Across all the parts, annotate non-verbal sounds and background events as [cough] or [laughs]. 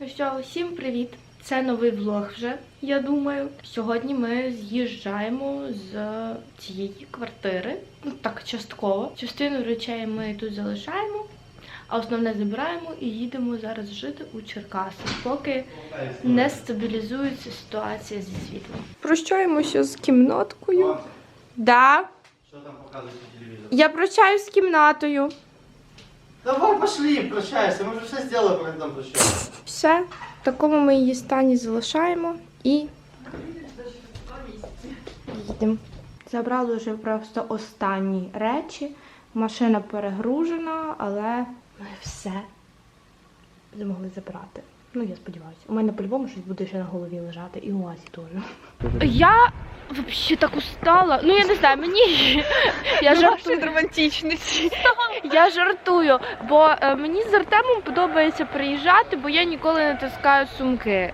Ну що, усім привіт! Це новий влог вже, я думаю. Сьогодні ми з'їжджаємо з цієї квартири. Ну так, частково. Частину речей ми тут залишаємо, а основне забираємо і їдемо зараз жити у Черкаси, поки не стабілізується ситуація зі світлом. Прощаємося з кімнаткою. Да. Что там показывает по телевизору? Я прощаюсь з кімнатою. Давай пошли, прощайся, ми вже все зробили, пока ты там прощаешься. Все, в такому ми її стані залишаємо і їдемо. Забрали вже просто останні речі. Машина перегружена, але ми все змогли забрати. Ну, я сподіваюся. У мене по-любому щось буде ще на голові лежати, і у Асі теж. Я взагалі так устала. Ну, я не знаю, мені. [laughs] Я жартую. романтичності. [laughs] Я жартую, бо е, мені з Артемом подобається приїжджати, бо я ніколи не таскаю сумки.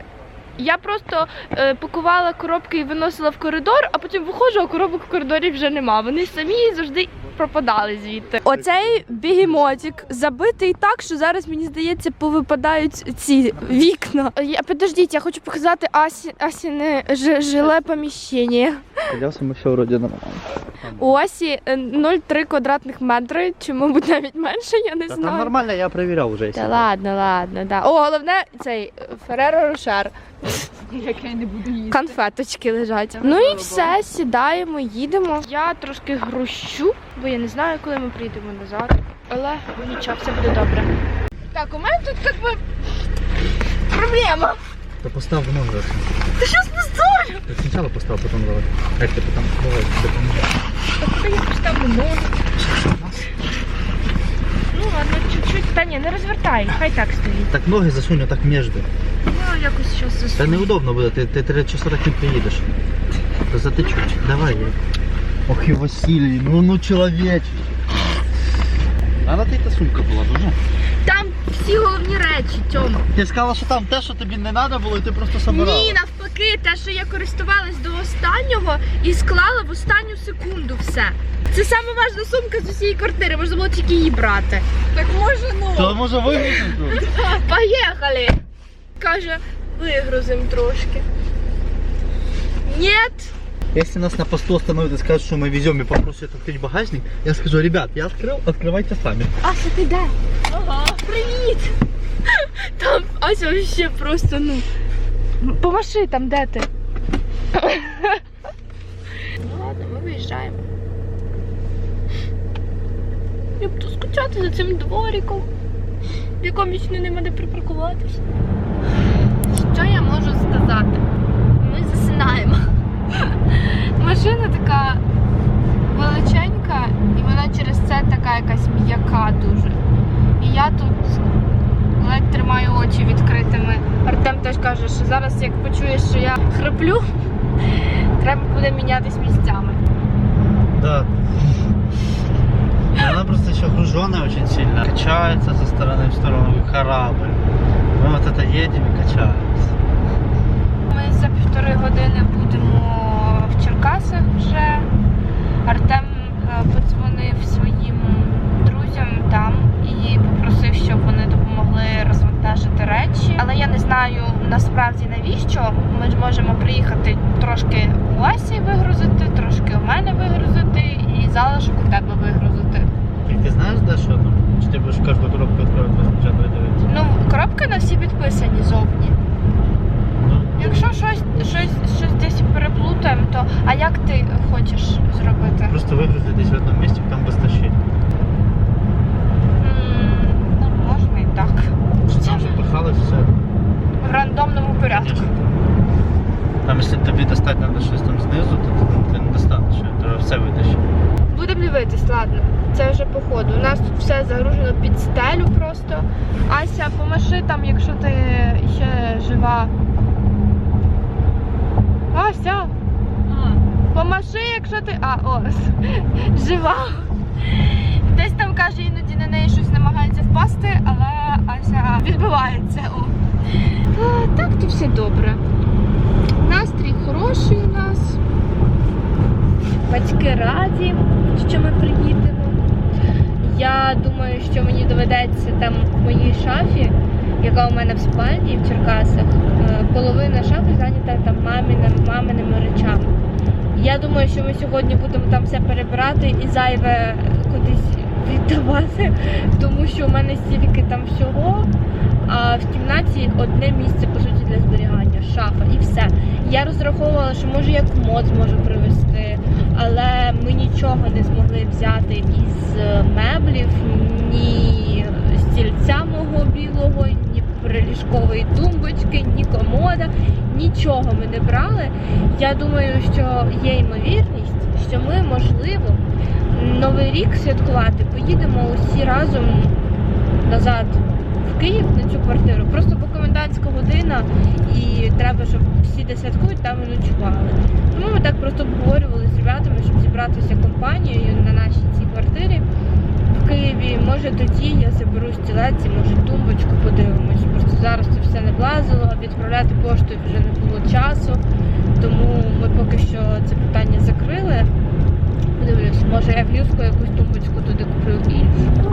Я просто е, пакувала коробки і виносила в коридор, а потім виходжу, а коробок в коридорі вже нема. Вони самі завжди пропадали звідти. Оцей бігемотик забитий так, що зараз мені здається, повипадають ці вікна. Я подождіть, я хочу показати Асі, Асіне жиле поміщення. Оделся мы все вроде нормально. У Асі е, 0,3 квадратних метри, чи, мабуть, навіть менше, я не знаю. там нормально, я проверял уже. Та ладно, ладно, да. О, головне цей Фереро Рошер. Як я не буду їсти. Конфеточки лежать. Ну і все, сідаємо, їдемо. Я трошки грущу, бо я не знаю, коли ми приїдемо назад. Але нічого, все буде добре. Так, у мене тут як би проблема. Да поставь ноги. Ти що поставлю? Ты сначала поставь, потом давай. Как ты потом? Давай, ты потом. Так я поставлю ноги. Ну ладно, чуть-чуть. Та ні, не розвертай, хай так стоїть. Так ноги засунь вот так между. Ну, якось щось Да засуну. неудобно будет, ты, ты три часа так не приедешь. Да затычу. Давай. я. Ох и Василий, ну ну человече. А на ти сумка була дуже. Там всі головні речі, Тьома. Ти сказала, що там те, що тобі не треба було, і ти просто собирала. Ні, навпаки, те, що я користувалась до останнього і склала в останню секунду все. Це саме важна сумка з усієї квартири, можна було тільки її брати. Так може ну. То може вигрузимо тут? [laughs] Поїхали! Каже, вигрузим трошки. Ні. Если нас на посту остановят и скажут, что мы везем и попросят открыть багажник, я скажу, ребят, я открыл, открывайте сами. Ася, ти де? Ага. Привіт! [laughs] Там Ася вообще просто, ну. Помаши там, де ти? Ну ладно, ми виїжджаємо. Я буду скучати за цим двориком, в якому вічно нема де припаркуватися. Що я можу сказати? Ми засинаємо. [laughs] Машина така величенька, і вона через це така якась м'яка дуже. І я тут ледь тримаю очі відкритими Артем теж каже, що зараз, як почуєш, що я хриплю, [laughs] треба буде мінятись місцями. Да. Она просто еще груженная очень сильно. Качается со стороны в сторону, как корабль. Мы вот это едем и качаемся. Ми за півтори години будемо в Черкасах вже. Артем е, подзвонив своїм вигрузити і залишок у тебе вигрузити. И ты знаешь, да, что там? Что ты будешь каждую коробку открывать, возле дивитися? Ну, коробки на всі підписані зовні. Ну, Якщо щось, щось, щось десь переплутаємо, то а як ти хочеш зробити? Просто выгрузить здесь в одном месте, там без тащить. М, Ну, можна і так. Что там запихалось все. В рандомному порядку. Конечно. Там, если тобі достать надо щось там знизу, то дивитись, ладно. Це вже по ходу. У нас тут все загружено під стелю просто. Ася, помаши там, якщо ти ще жива. Ася, помаши, якщо ти. А, о, [laughs] жива. Десь там каже, іноді на неї щось намагається впасти, але Ася відбивається. О. А, так то все добре. Настрій хороший у нас. Батьки раді, ми приїдемо. Я думаю, що мені доведеться там в моїй шафі яка у мене в спальні в Черкасах, е, половина шафи зайнята там маминими, маминими речами. Я думаю, що ми сьогодні будемо там все перебирати і зайве кудись віддавати, тому що у мене стільки там всього. А в кімнаті одне місце по суті для зберігання, шафа і все. Я розраховувала, що може я комод зможу привезти, але ми нічого не змогли взяти із е, меблів, ні стільця мого білого, ні приліжкової тумбочки, ні комода. Нічого ми не брали. Я думаю, що є ймовірність, що ми, можливо, Новий рік святкувати поїдемо усі разом назад в Київ на цю квартиру. Просто бо комендантська година треба, щоб всі, де святкують, там і ночували. Тому ми так просто обговорювали з ребятами, щоб зібратися компанією на нашій цій квартирі в Києві. Може тоді я заберу стілець може тумбочку подивимось. Просто зараз це все не влазило, а відправляти поштою вже не було часу. Тому ми поки що це питання закрили. Подивлюсь, може я в Юску якусь тумбочку туди куплю іншу.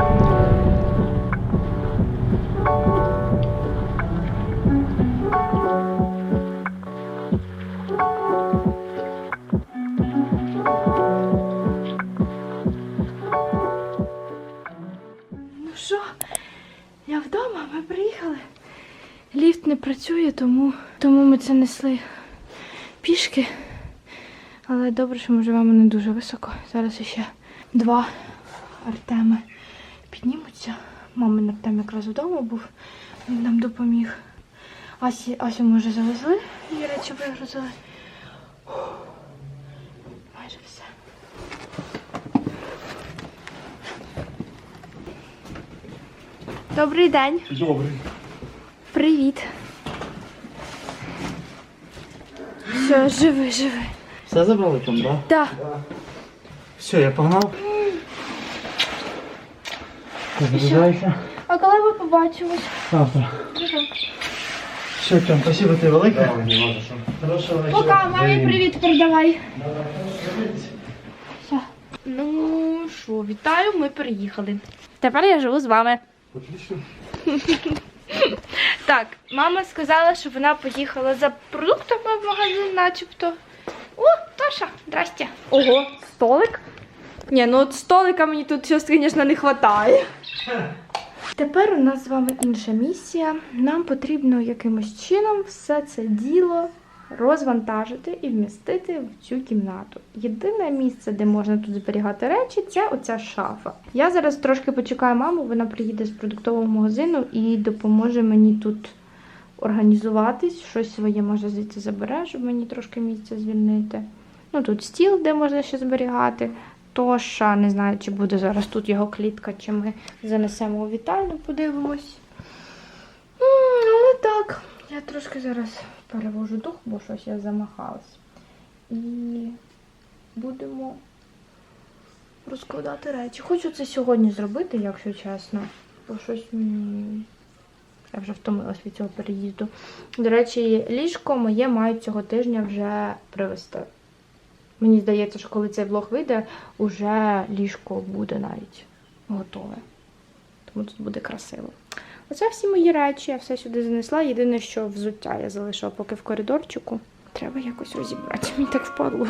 Працює, тому, тому ми це несли пішки. Але добре, що ми живемо не дуже високо. Зараз ще два Артеми піднімуться. Мамин Артем якраз вдома був, він нам допоміг. Асі, Асю ми вже завезли, її речі вигрузили. Майже все. Добрий день. Добрий. Привіт. Все, живи, живи. Все забрали там, да? Так. Все, я погнав. Заряджайся. А коли ми побачимось? Завтра. Все, Тьом, спасибо тобі велике. Хорошого вечора. Пока, мамі привіт передавай. Все. Ну що, вітаю, ми приїхали. Тепер я живу з вами. Отлично. [laughs] [laughs] Так, мама сказала, що вона поїхала за продуктами в магазин, начебто. О, Тоша, здрасте. Ого, столик? Ні, ну от столика мені тут щось, звісно, не вистачає. [laughs] Тепер у нас з вами інша місія. Нам потрібно якимось чином все це діло розвантажити і вмістити в цю кімнату. Єдине місце, де можна тут зберігати речі, це оця шафа. Я зараз трошки почекаю маму, вона приїде з продуктового магазину і допоможе мені тут організуватись. Щось своє може звідси забере, щоб мені трошки місця звільнити. Ну тут стіл, де можна ще зберігати. Тоша, не знаю, чи буде зараз тут його клітка, чи ми занесемо у вітальню, подивимось. Але так, я трошки зараз перевожу дух, бо щось я замахалась. І будемо розкладати речі. Хочу це сьогодні зробити, якщо чесно. Бо щось мені. Я вже втомилась від цього переїзду. До речі, ліжко моє мають цього тижня вже привезти. Мені здається, що коли цей влог вийде, уже ліжко буде навіть готове. Тому тут буде красиво. Оце всі мої речі, я все сюди занесла. Єдине, що взуття я залишила поки в коридорчику. Треба якось розібрати. Мені так впадло.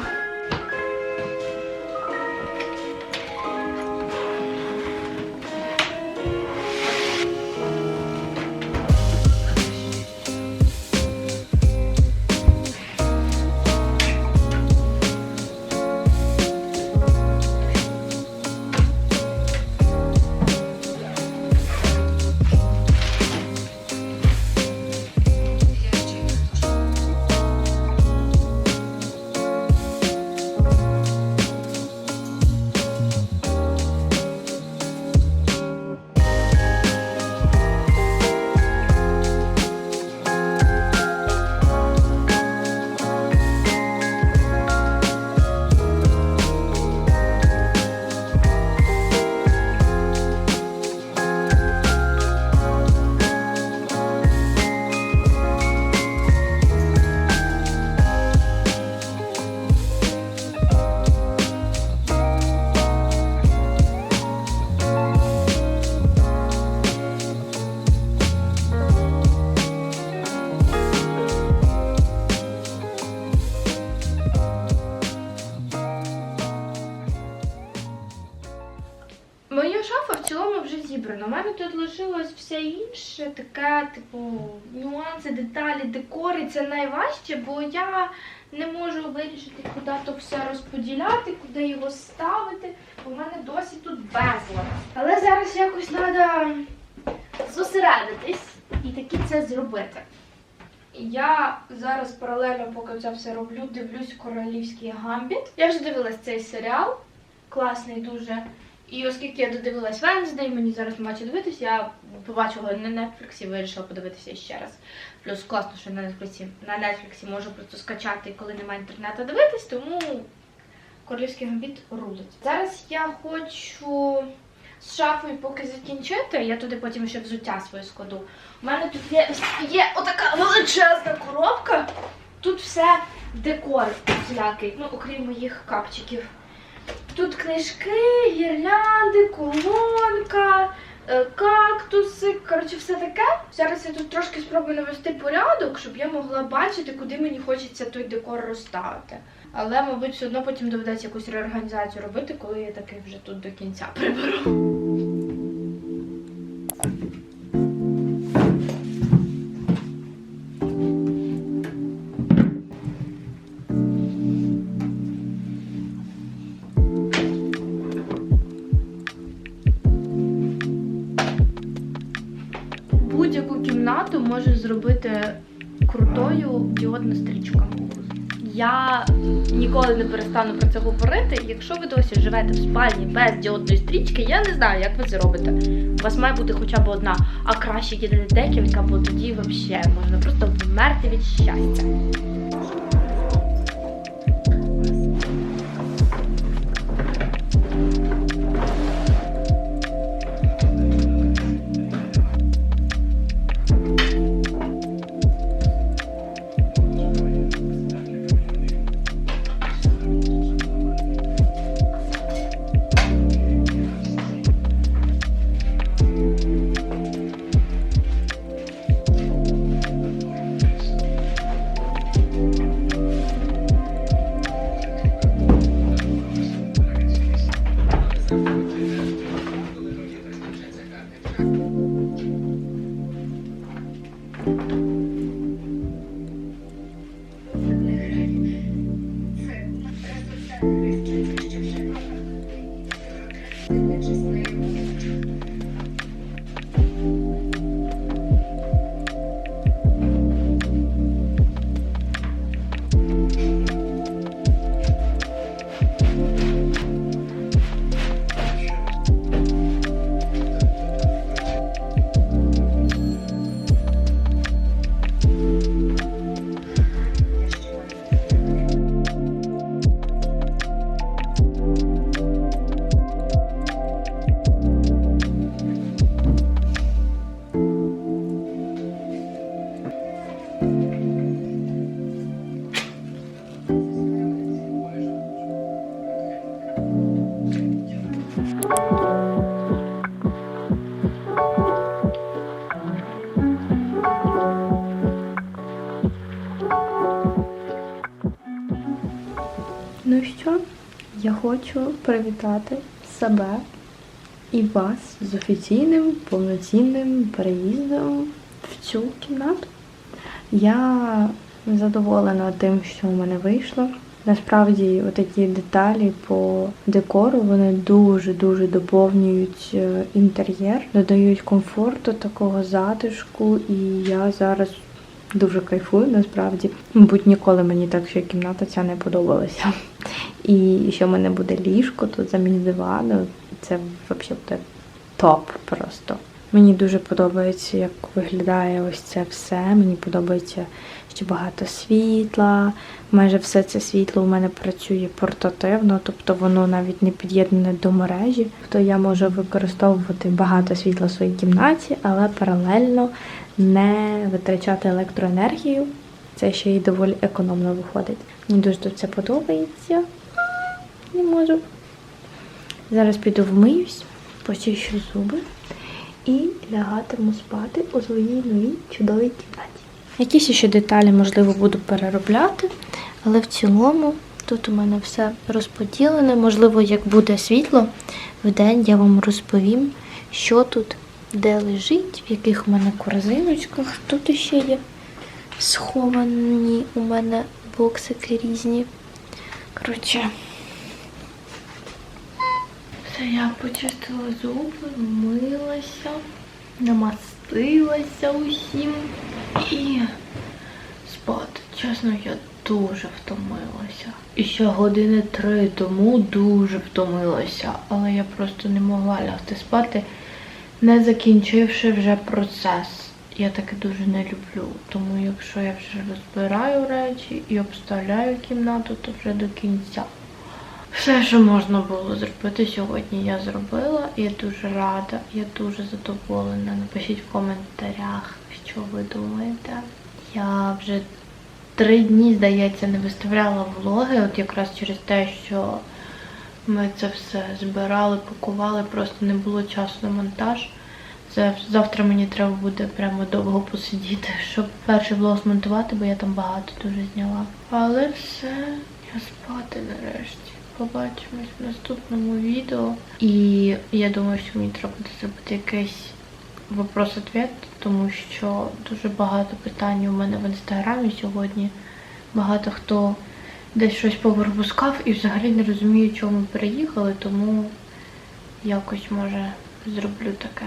Мене тут лишилось все інше, таке, типу, нюанси, деталі, декори. Це найважче, бо я не можу вирішити, куди то все розподіляти, куди його ставити. У мене досі тут безлад. Але зараз якось треба зосередитись і таки це зробити. Я зараз паралельно, поки це все роблю, дивлюсь королівський гамбіт. Я вже дивилась цей серіал, класний дуже. І оскільки я додивилась Венздей, мені зараз нема дивитися, я побачила на Netflix і вирішила подивитися ще раз. Плюс класно, що на Netflix, на Netflix можу просто скачати, коли немає інтернету дивитись, тому королівський гамбіт рулить. Зараз я хочу з шафою поки закінчити, я туди потім ще взуття своє складу. У мене тут є, є отака величезна коробка. Тут все декор всілякий, ну окрім моїх капчиків. Тут книжки, гірлянди, колонка, е, кактуси, коротше, все таке. Зараз я тут трошки спробую навести порядок, щоб я могла бачити, куди мені хочеться той декор розставити. Але, мабуть, все одно потім доведеться якусь реорганізацію робити, коли я таки вже тут до кінця приберу. Зробити крутою діодна стрічка. Я ніколи не перестану про це говорити. Якщо ви досі живете в спальні без діодної стрічки, я не знаю, як ви це робите. У вас має бути хоча б одна, а краще є декілька, бо тоді взагалі можна просто вмерти від щастя. Я хочу привітати себе і вас з офіційним повноцінним переїздом в цю кімнату. Я задоволена тим, що в мене вийшло. Насправді, такі деталі по декору вони дуже-дуже доповнюють е, інтер'єр, додають комфорту, такого затишку, і я зараз дуже кайфую насправді. Мабуть, ніколи мені так ще кімната ця не подобалася. І що в мене буде ліжко тут замість дивану. Це взагалі буде топ просто. Мені дуже подобається, як виглядає ось це все. Мені подобається, що багато світла. Майже все це світло у мене працює портативно, тобто воно навіть не під'єднане до мережі. Тобто я можу використовувати багато світла в своїй кімнаті, але паралельно не витрачати електроенергію. Це ще й доволі економно виходить. Мені дуже це подобається. Не можу. Зараз піду вмиюсь, почищу зуби і лягатиму спати у своїй новій чудовій кімнаті. Якісь ще деталі, можливо, буду переробляти, але в цілому тут у мене все розподілене. Можливо, як буде світло, в день я вам розповім, що тут де лежить, в яких у мене корзиночках. Тут ще є сховані у мене боксики різні. Коротше. Я почистила зуби, милася, вмилася, намастилася усім і спати. Чесно, я дуже втомилася. І ще години три тому дуже втомилася, але я просто не могла лягти спати, не закінчивши вже процес. Я таке дуже не люблю. Тому якщо я вже розбираю речі і обставляю кімнату, то вже до кінця. Все, що можна було зробити сьогодні, я зробила. Я дуже рада, я дуже задоволена. Напишіть в коментарях, що ви думаєте. Я вже три дні, здається, не виставляла влоги, от якраз через те, що ми це все збирали, пакували, просто не було часу на монтаж. Завтра мені треба буде прямо довго посидіти, щоб перший влог змонтувати, бо я там багато дуже зняла. Але все, я спати нарешті. Побачимось в наступному відео. І я думаю, що мені треба буде зробити якийсь вопрос-ответ, тому що дуже багато питань у мене в інстаграмі сьогодні. Багато хто десь щось повипускав і взагалі не розуміє, чому ми переїхали, тому якось може зроблю таке.